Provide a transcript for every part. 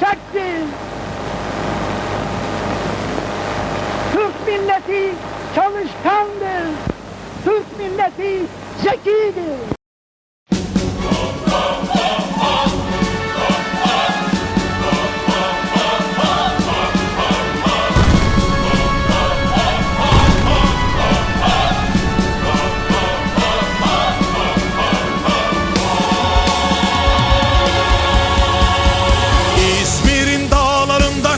yüksektir. Türk milleti çalışkandır. Türk milleti zekidir.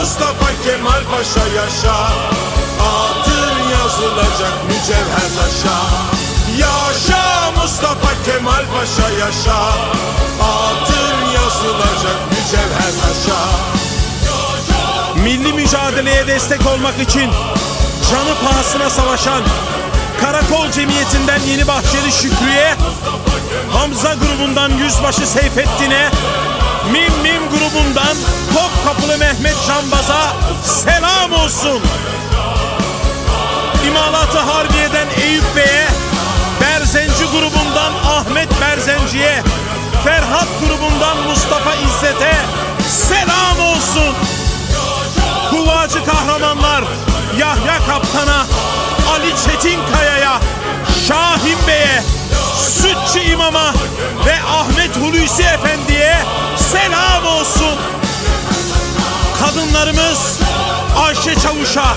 Mustafa Kemal Paşa yaşa. Adın yazılacak mücevher taşa. Yaşa Mustafa Kemal Paşa yaşa. Adın yazılacak mücevher taşa. Milli mücadeleye destek olmak için canı pahasına savaşan Karakol Cemiyeti'nden Yeni Bahçeli Şükrü'ye Hamza grubundan Yüzbaşı Seyfettin'e Mim Mim grubundan Topkapılı Mehmet Canbaz'a selam olsun. İmalatı Harbiye'den Eyüp Bey'e Berzenci grubundan Ahmet Berzenci'ye Ferhat grubundan Mustafa İzzet'e selam olsun. Kuvacı kahramanlar Yahya Kaptan'a, Ali Çetinkaya'ya, Şahin Bey'e, Sütçü İmam'a ve Ahmet Hulusi Efendi'ye selam olsun. Kadınlarımız Ayşe Çavuş'a,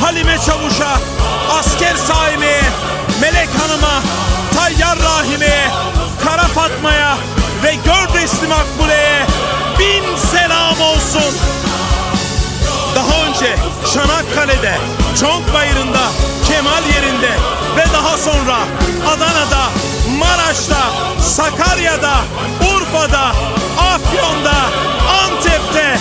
Halime Çavuş'a, Asker Saime'ye, Melek Hanım'a, Tayyar Rahime'ye, Kara Fatma'ya ve Gördesli Makbule'ye bin selam olsun. Daha önce Çanakkale'de, Çonkbayırı'nda, Kemal yerinde ve daha sonra Adana'da, Maraş'ta, Sakarya'da, Urfa'da, Afyon'da, Antep'te